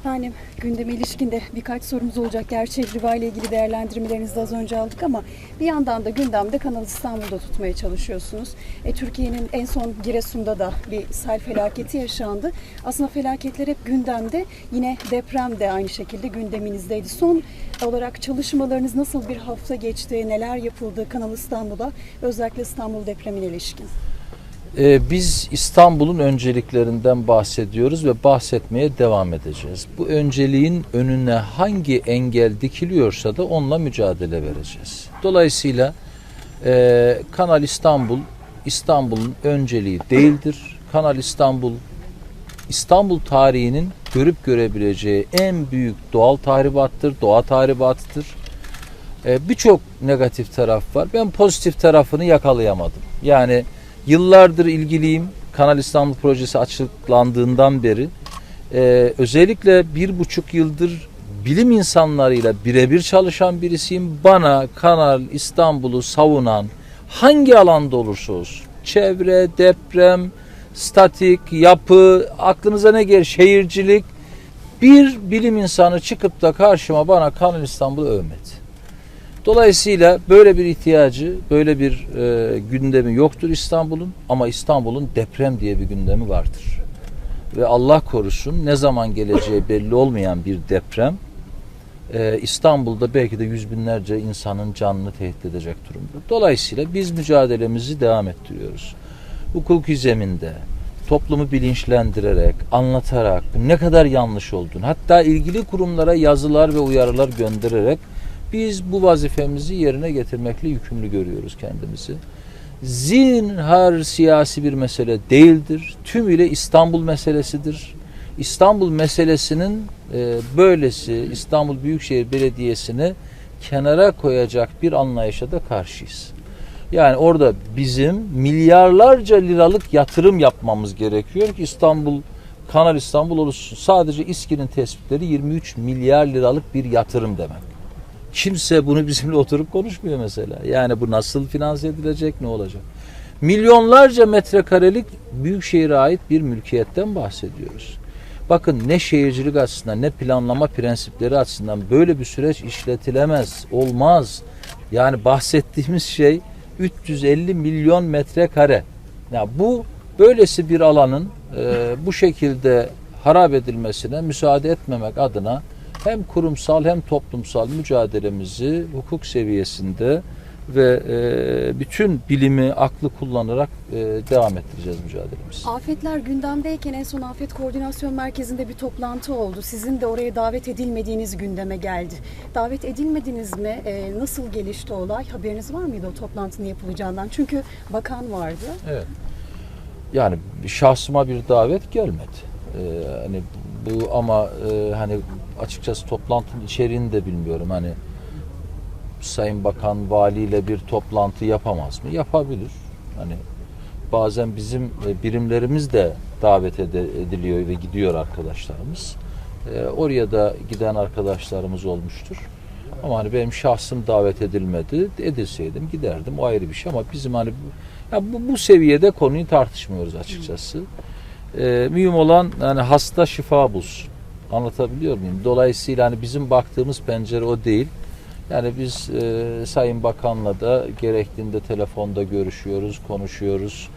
Efendim gündeme ilişkinde birkaç sorumuz olacak. Gerçi Riva ile ilgili değerlendirmelerinizi de az önce aldık ama bir yandan da gündemde Kanal İstanbul'da tutmaya çalışıyorsunuz. E, Türkiye'nin en son Giresun'da da bir sel felaketi yaşandı. Aslında felaketler hep gündemde. Yine deprem de aynı şekilde gündeminizdeydi. Son olarak çalışmalarınız nasıl bir hafta geçti, neler yapıldı Kanal İstanbul'a özellikle İstanbul depremine ilişkin? Ee, biz İstanbul'un önceliklerinden bahsediyoruz ve bahsetmeye devam edeceğiz. Bu önceliğin önüne hangi engel dikiliyorsa da onunla mücadele vereceğiz. Dolayısıyla e, Kanal İstanbul İstanbul'un önceliği değildir. Kanal İstanbul İstanbul tarihinin görüp görebileceği en büyük doğal tahribattır, doğa tahribatıdır. E, Birçok negatif taraf var. Ben pozitif tarafını yakalayamadım. Yani yıllardır ilgiliyim. Kanal İstanbul projesi açıklandığından beri e, özellikle bir buçuk yıldır bilim insanlarıyla birebir çalışan birisiyim. Bana Kanal İstanbul'u savunan hangi alanda olursa olsun çevre, deprem, statik, yapı, aklınıza ne gelir şehircilik bir bilim insanı çıkıp da karşıma bana Kanal İstanbul'u övmedi. Dolayısıyla böyle bir ihtiyacı, böyle bir e, gündemi yoktur İstanbul'un ama İstanbul'un deprem diye bir gündemi vardır. Ve Allah korusun ne zaman geleceği belli olmayan bir deprem e, İstanbul'da belki de yüz binlerce insanın canını tehdit edecek durumda. Dolayısıyla biz mücadelemizi devam ettiriyoruz. Hukuki zeminde, toplumu bilinçlendirerek, anlatarak ne kadar yanlış olduğunu, hatta ilgili kurumlara yazılar ve uyarılar göndererek biz bu vazifemizi yerine getirmekle yükümlü görüyoruz kendimizi. Zinhar siyasi bir mesele değildir. Tümüyle İstanbul meselesidir. İstanbul meselesinin e, böylesi İstanbul Büyükşehir Belediyesi'ni kenara koyacak bir anlayışa da karşıyız. Yani orada bizim milyarlarca liralık yatırım yapmamız gerekiyor ki İstanbul Kanal İstanbul oluşsun. Sadece İSKİ'nin tespitleri 23 milyar liralık bir yatırım demek. Kimse bunu bizimle oturup konuşmuyor mesela. Yani bu nasıl finanse edilecek, ne olacak? Milyonlarca metrekarelik büyük şehire ait bir mülkiyetten bahsediyoruz. Bakın ne şehircilik açısından ne planlama prensipleri açısından böyle bir süreç işletilemez, olmaz. Yani bahsettiğimiz şey 350 milyon metrekare. Ya bu böylesi bir alanın e, bu şekilde harap edilmesine müsaade etmemek adına hem kurumsal hem toplumsal mücadelemizi hukuk seviyesinde ve e, bütün bilimi, aklı kullanarak e, devam ettireceğiz mücadelemizi. Afetler gündemdeyken en son Afet Koordinasyon Merkezi'nde bir toplantı oldu. Sizin de oraya davet edilmediğiniz gündeme geldi. Davet edilmediniz mi? Ee, nasıl gelişti olay? Haberiniz var mıydı o toplantının yapılacağından? Çünkü bakan vardı. Evet. Yani şahsıma bir davet gelmedi. Ee, hani bu ama e, hani açıkçası toplantının içeriğini de bilmiyorum. Hani Sayın Bakan valiyle bir toplantı yapamaz mı? Yapabilir. Hani bazen bizim e, birimlerimiz de davet ediliyor ve gidiyor arkadaşlarımız. E, oraya da giden arkadaşlarımız olmuştur. Ama hani benim şahsım davet edilmedi. Edilseydim giderdim. O ayrı bir şey ama bizim hani ya bu, bu seviyede konuyu tartışmıyoruz açıkçası. E, mühim olan yani hasta şifa bulsun. Anlatabiliyor muyum? Dolayısıyla hani bizim baktığımız pencere o değil. Yani biz e, Sayın Bakan'la da gerektiğinde telefonda görüşüyoruz, konuşuyoruz.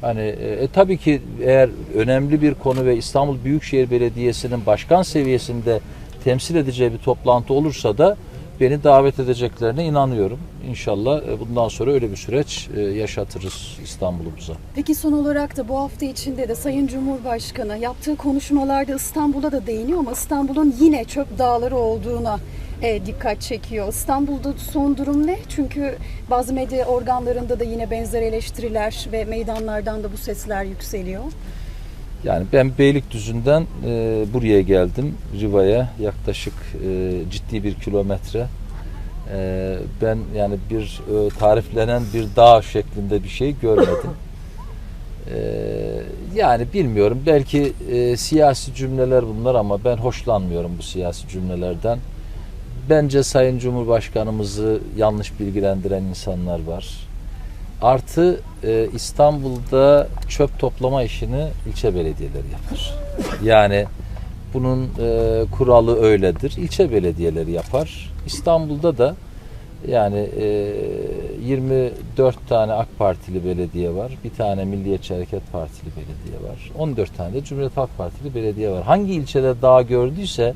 Hani e, e, tabii ki eğer önemli bir konu ve İstanbul Büyükşehir Belediyesi'nin başkan seviyesinde temsil edeceği bir toplantı olursa da beni davet edeceklerine inanıyorum. İnşallah e, bundan sonra öyle bir süreç e, yaşatırız İstanbul'umuza. Peki son olarak da bu hafta içinde de Sayın Cumhurbaşkanı yaptığı konuşmalarda İstanbul'a da değiniyor ama İstanbul'un yine çöp dağları olduğuna e, dikkat çekiyor. İstanbul'da son durum ne? Çünkü bazı medya organlarında da yine benzer eleştiriler ve meydanlardan da bu sesler yükseliyor. Yani ben Beylikdüzü'nden e, buraya geldim. Riva'ya yaklaşık e, ciddi bir kilometre. E, ben yani bir e, tariflenen bir dağ şeklinde bir şey görmedim. E, yani bilmiyorum belki e, siyasi cümleler bunlar ama ben hoşlanmıyorum bu siyasi cümlelerden. Bence Sayın Cumhurbaşkanımızı yanlış bilgilendiren insanlar var. Artı e, İstanbul'da çöp toplama işini ilçe belediyeleri yapar. Yani Bunun e, kuralı öyledir. İlçe belediyeleri yapar. İstanbul'da da yani e, 24 tane AK Partili belediye var. Bir tane Milliyetçi Hareket Partili belediye var. 14 tane de Cumhuriyet Halk Partili belediye var. Hangi ilçede daha gördüyse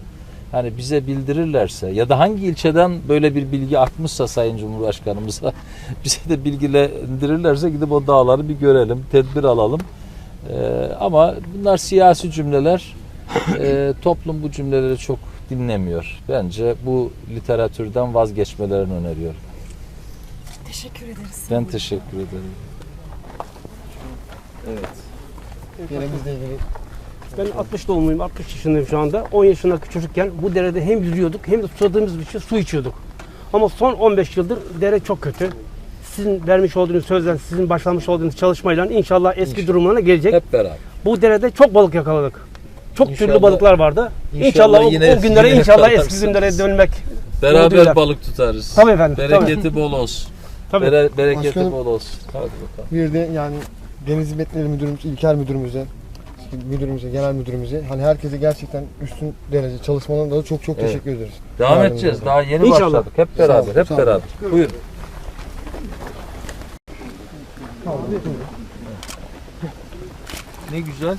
hani bize bildirirlerse ya da hangi ilçeden böyle bir bilgi akmışsa Sayın Cumhurbaşkanımıza bize de bilgilendirirlerse gidip o dağları bir görelim, tedbir alalım. Ee, ama bunlar siyasi cümleler. Ee, toplum bu cümleleri çok dinlemiyor. Bence bu literatürden vazgeçmelerini öneriyorum. Teşekkür ederiz. Ben teşekkür ederim. Yerimizle ilgili Ben 60 doğumluyum, 60 yaşındayım şu anda. 10 yaşındaki çocukken bu derede hem yüzüyorduk hem de susadığımız için su içiyorduk. Ama son 15 yıldır dere çok kötü. Sizin vermiş olduğunuz sözden, sizin başlamış olduğunuz çalışmayla inşallah eski İnşallah. durumuna gelecek. Hep beraber. Bu derede çok balık yakaladık. Çok İnşallah- türlü balıklar vardı. İnşallah İnşallah, o, yine- o günlere yine inşallah eski günlere dönmek. Beraber Umuduyla. balık tutarız. Tabii efendim, tabii. Bereketi bol olsun. Tabii. Bere- bereketi Başkanım- bol olsun. Hadi bakalım. bir de yani Deniz Hizmetleri Müdürümüz, İlker Müdürümüze, müdürümüze, genel müdürümüze hani herkese gerçekten üstün derece çalışmalarına da çok çok Evet. teşekkür ederiz. Devam Yardımcı edeceğiz. olun. Daha yeni İnşallah. başladık. Hep Sağ olun, beraber, hep sağ olun. beraber. Buyurun. Ne güzel.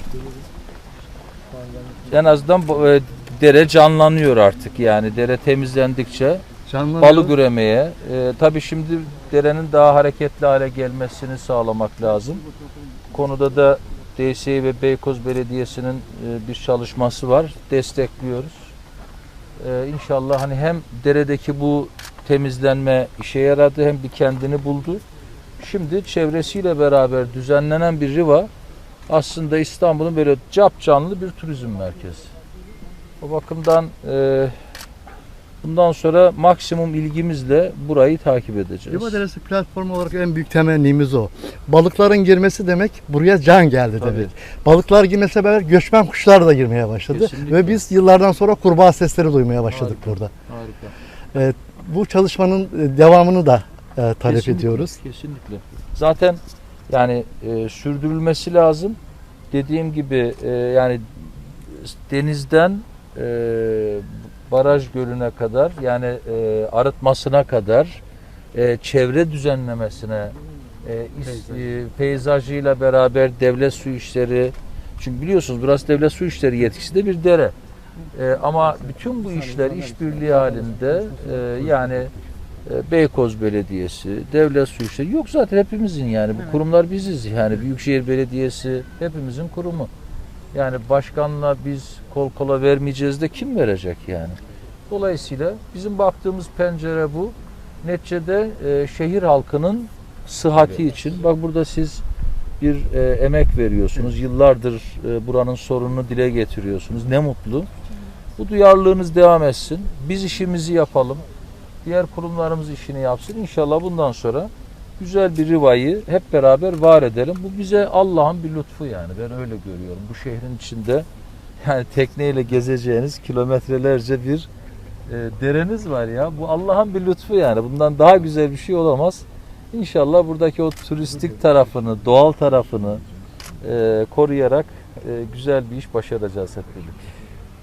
En azından bu, e, dere canlanıyor artık yani dere temizlendikçe balık üremeye. E, tabii şimdi derenin daha hareketli hale gelmesini sağlamak lazım. Bu konuda da DSİ ve Beykoz Belediyesi'nin e, bir çalışması var. Destekliyoruz. E, inşallah hani hem deredeki bu temizlenme işe yaradı hem bir kendini buldu. Şimdi çevresiyle beraber düzenlenen bir riva aslında İstanbul'un böyle cap canlı bir turizm merkezi. O bakımdan e, bundan sonra maksimum ilgimizle burayı takip edeceğiz. Riva Deresi platformu olarak en büyük temennimiz o. Balıkların girmesi demek buraya can geldi Tabii. demek. Balıklar girmese beraber göçmen kuşlar da girmeye başladı. Kesinlikle. Ve biz yıllardan sonra kurbağa sesleri duymaya başladık Harika. burada. Harika. Bu çalışmanın e, devamını da e, talep Kesinlikle, ediyoruz. Kesinlikle. Zaten yani e, sürdürülmesi lazım. Dediğim gibi e, yani denizden e, baraj gölüne kadar yani e, arıtmasına kadar e, çevre düzenlemesine e, is- e, peyzajıyla beraber devlet su işleri çünkü biliyorsunuz burası devlet su işleri yetkisinde bir dere. E, ama bütün bu işler işbirliği halinde e, yani e, Beykoz Belediyesi, Devlet Su İşleri yok zaten hepimizin yani bu kurumlar biziz yani Büyükşehir Belediyesi hepimizin kurumu. Yani başkanla biz kol kola vermeyeceğiz de kim verecek yani? Dolayısıyla bizim baktığımız pencere bu. Neticede e, şehir halkının sıhhati için bak burada siz bir e, emek veriyorsunuz. Yıllardır e, buranın sorununu dile getiriyorsunuz. Ne mutlu. Bu duyarlılığınız devam etsin. Biz işimizi yapalım. Diğer kurumlarımız işini yapsın. İnşallah bundan sonra güzel bir rivayı hep beraber var edelim. Bu bize Allah'ın bir lütfu yani. Ben öyle görüyorum. Bu şehrin içinde yani tekneyle gezeceğiniz kilometrelerce bir e, dereniz var ya. Bu Allah'ın bir lütfu yani. Bundan daha güzel bir şey olamaz. İnşallah buradaki o turistik tarafını, doğal tarafını e, koruyarak e, güzel bir iş başaracağız hep birlikte.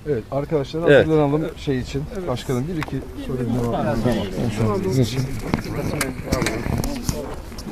Evet arkadaşlar Evet. hazırlanalım şey için. Başkanım bir iki soru cevap alalım. Sizin için.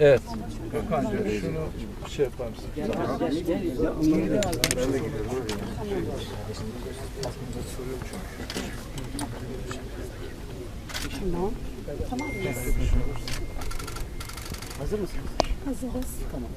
Evet. Şunu şey yapar mısın? Tamam. Tamam mıyız? Hazır mısınız? Hazırız. Tamam.